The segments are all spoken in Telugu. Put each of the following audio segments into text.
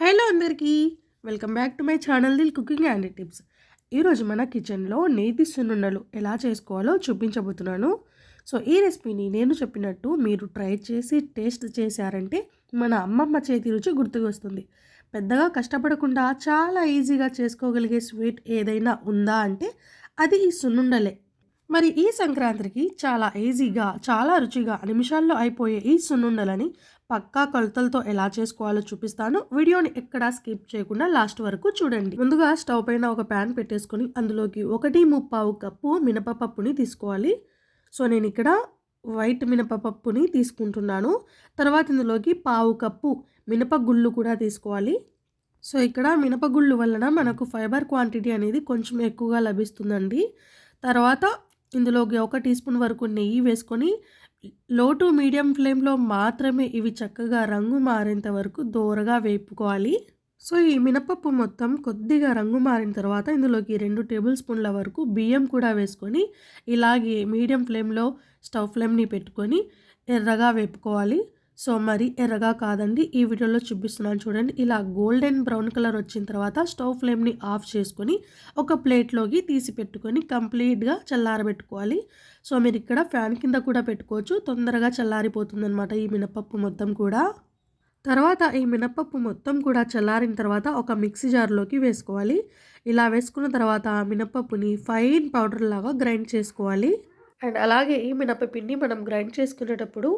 హలో అందరికీ. Welcome back to my channel Dil cooking and tips. ఈరోజు మన కిచెన్లో నేతి సున్నుండలు ఎలా చేసుకోవాలో చూపించబోతున్నాను. సో ఈ రెసిపీని నేను చెప్పినట్టు మీరు ట్రై చేసి టేస్ట్ చేశారంటే మన అమ్మమ్మ చేతి రుచి గుర్తుకు వస్తుంది పెద్దగా కష్టపడకుండా చాలా ఈజీగా చేసుకోగలిగే స్వీట్ ఏదైనా ఉందా అంటే అది ఈ సున్నుండలే. మరి ఈ సంక్రాంతికి చాలా ఈజీగా చాలా రుచిగా నిమిషాల్లో అయిపోయే ఈ సున్నుండలని పక్కా కొలతలతో ఎలా చేసుకోవాలో చూపిస్తాను. వీడియోని ఎక్కడా స్కిప్ చేయకుండా లాస్ట్ వరకు చూడండి. ముందుగా స్టవ్ పైన ఒక ప్యాన్ పెట్టేసుకొని అందులోకి ఒకటి ముప్పావు కప్పు మినపపప్పుని తీసుకోవాలి. సో నేను ఇక్కడ వైట్ మినపపప్పుని తీసుకుంటున్నాను. తర్వాత ఇందులోకి పావు కప్పు మినపగుళ్ళు కూడా తీసుకోవాలి. సో ఇక్కడ మినపగుళ్ళు వలన మనకు ఫైబర్ క్వాంటిటీ అనేది కొంచెం ఎక్కువగా లభిస్తుందండి. తర్వాత ఇందులోకి ఒక టీ స్పూన్ వరకు నెయ్యి వేసుకొని లో టు మీడియం ఫ్లేమ్లో మాత్రమే ఇవి చక్కగా రంగు మారేంత వరకు దోరగా వేపుకోవాలి. సో ఈ మినపప్పు మొత్తం కొద్దిగా రంగు మారిన తర్వాత ఇందులోకి రెండు టేబుల్ స్పూన్ల వరకు బియ్యం కూడా వేసుకొని ఇలాగే మీడియం ఫ్లేమ్లో స్టవ్ ఫ్లేమ్ని పెట్టుకొని ఎర్రగా వేపుకోవాలి. సో మరి ఎర్రగా కాదండి. ఈ వీడియోలో చూపిస్తున్నాను చూడండి. ఇలా గోల్డెన్ బ్రౌన్ కలర్ వచ్చిన తర్వాత స్టవ్ ఫ్లేమ్ని ఆఫ్ చేసుకొని ఒక ప్లేట్లోకి తీసి పెట్టుకొని కంప్లీట్గా చల్లారబెట్టుకోవాలి. సో మీరు ఇక్కడ ఫ్యాన్ కింద కూడా పెట్టుకోవచ్చు. తొందరగా చల్లారిపోతుందనమాట ఈ మినపప్పు మొత్తం కూడా. తర్వాత ఈ మినపప్పు మొత్తం కూడా చల్లారిన తర్వాత ఒక మిక్సీ జార్లోకి వేసుకోవాలి. ఇలా వేసుకున్న తర్వాత మినపప్పుని ఫైన్ పౌడర్ లాగా గ్రైండ్ చేసుకోవాలి. అండ్ అలాగే ఈ మినపపిండి మనం గ్రైండ్ చేసుకునేటప్పుడు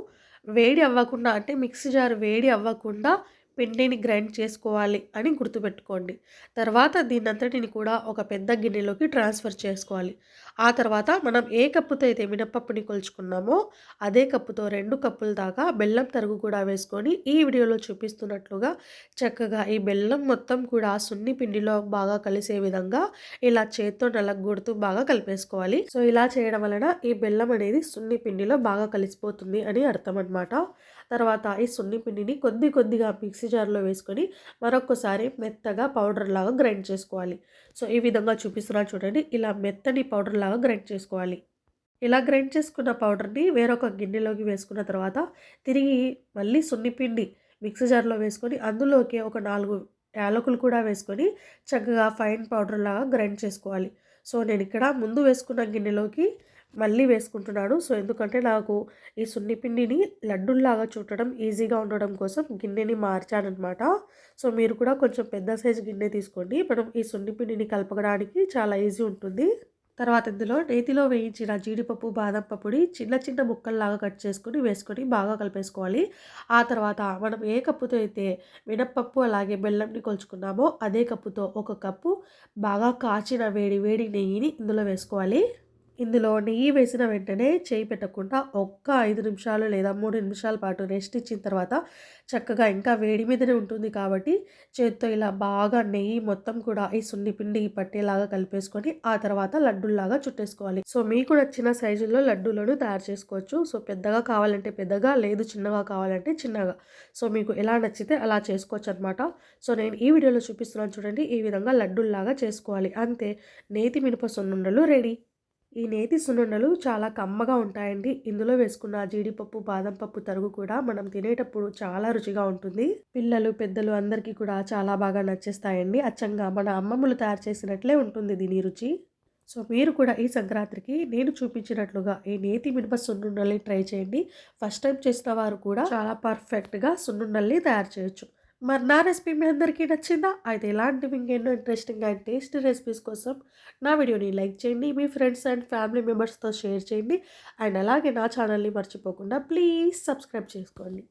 వేడి అవ్వకుండా అంటే మిక్సీ జార్ వేడి అవ్వకుండా పిండిని గ్రైండ్ చేసుకోవాలి అని గుర్తుపెట్టుకోండి. తర్వాత దీనంతటిని కూడా ఒక పెద్ద గిన్నెలోకి ట్రాన్స్ఫర్ చేసుకోవాలి. ఆ తర్వాత మనం ఏ కప్పుతో అయితే మినపప్పుని కొలుచుకున్నామో అదే కప్పుతో రెండు కప్పుల దాకా బెల్లం తరుగు కూడా వేసుకొని ఈ వీడియోలో చూపిస్తున్నట్లుగా చక్కగా ఈ బెల్లం మొత్తం కూడా సున్ని పిండిలో బాగా కలిసే విధంగా ఇలా చేత్తో నలగొడుతూ బాగా కలిపేసుకోవాలి. సో ఇలా చేయడం వలన ఈ బెల్లం అనేది సున్ని పిండిలో బాగా కలిసిపోతుంది అని అర్థం అనమాట తర్వాత ఈ సున్ని పిండిని కొద్ది కొద్దిగా మిక్సీ జార్లో వేసుకొని మరొకసారి మెత్తగా పౌడర్ లాగా గ్రైండ్ చేసుకోవాలి. సో ఈ విధంగా చూపిస్తున్నా చూడండి ఇలా మెత్తని పౌడర్ లాగా గ్రైండ్ చేసుకోవాలి. ఇలా గ్రైండ్ చేసుకున్న పౌడర్ని వేరొక గిన్నెలోకి వేసుకున్న తర్వాత తిరిగి మళ్ళీ సున్నిపిండి మిక్సీ జార్లో వేసుకొని అందులోకి ఒక నాలుగు యాలకులు కూడా వేసుకొని చక్కగా ఫైన్ పౌడర్ లాగా గ్రైండ్ చేసుకోవాలి. సో నేను ఇక్కడ ముందు వేసుకున్న గిన్నెలోకి మళ్ళీ వేసుకుంటున్నాను. సో ఎందుకంటే నాకు ఈ సున్నిపిండిని లడ్డుల్లాగా చుట్టడం ఈజీగా ఉండడం కోసం గిన్నెని మార్చానమాట సో మీరు కూడా కొంచెం పెద్ద సైజు గిన్నె తీసుకోండి. మనం ఈ సున్నిపిండిని కలపడానికి చాలా ఈజీ ఉంటుంది. తర్వాత ఇందులో నేతిలో వేయించిన జీడిపప్పు బాదం పప్పుని చిన్న చిన్న ముక్కల్లాగా కట్ చేసుకొని వేసుకొని బాగా కలిపేసుకోవాలి. ఆ తర్వాత మనం ఏ కప్పుతో అయితే మినప్పప్పు అలాగే బెల్లంని కొలుచుకున్నామో అదే కప్పుతో ఒక కప్పు బాగా కాచిన వేడి వేడి నెయ్యిని ఇందులో వేసుకోవాలి. ఇందులో నెయ్యి వేసిన వెంటనే చేయి పెట్టకుండా ఒక్క ఐదు నిమిషాలు లేదా మూడు నిమిషాల పాటు రెస్ట్ ఇచ్చిన తర్వాత చక్కగా ఇంకా వేడి మీదనే ఉంటుంది కాబట్టి చేత్తో ఇలా బాగా నెయ్యి మొత్తం కూడా ఈ సున్ని పిండి పట్టేలాగా కలిపేసుకొని ఆ తర్వాత లడ్డూల్లాగా చుట్టేసుకోవాలి. సో మీకు నచ్చిన సైజుల్లో లడ్డూలను తయారు చేసుకోవచ్చు. సో పెద్దగా కావాలంటే పెద్దగా లేదు చిన్నగా కావాలంటే చిన్నగా. సో మీకు ఎలా నచ్చితే అలా చేసుకోవచ్చు అనమాట సో నేను ఈ వీడియోలో చూపిస్తున్నాను చూడండి. ఈ విధంగా లడ్డూల్లాగా చేసుకోవాలి. అంతే. నేతి మినప సున్నుండలు రెడీ. ఈ నేతి సున్నుండలు చాలా కమ్మగా ఉంటాయండి. ఇందులో వేసుకున్న జీడిపప్పు బాదం పప్పు తరుగు కూడా మనం తినేటప్పుడు చాలా రుచిగా ఉంటుంది. పిల్లలు పెద్దలు అందరికీ కూడా చాలా బాగా నచ్చేస్తాయండి. అచ్చంగా మన అమ్మమ్మలు తయారు చేసినట్లే ఉంటుంది దీని రుచి. సో మీరు కూడా ఈ సంక్రాంతికి నేను చూపించినట్లుగా ఈ నేతి మినప సున్నుండల్ని ట్రై చేయండి. ఫస్ట్ టైం చేసిన వారు కూడా చాలా పర్ఫెక్ట్గా సున్నుండల్ని తయారు చేయొచ్చు. మరి నా రెసిపీ మీ అందరికీ నచ్చిందా? అయితే ఇలాంటివి ఇంకెన్నో ఇంట్రెస్టింగ్ అండ్ టేస్ట్ రెసిపీస్ కోసం నా వీడియోని లైక్ చేయండి మీ ఫ్రెండ్స్ అండ్ ఫ్యామిలీ మెంబర్స్తో షేర్ చేయండి. అండ్ అలాగే నా ఛానల్ని మర్చిపోకుండా ప్లీజ్ సబ్స్క్రైబ్ చేసుకోండి.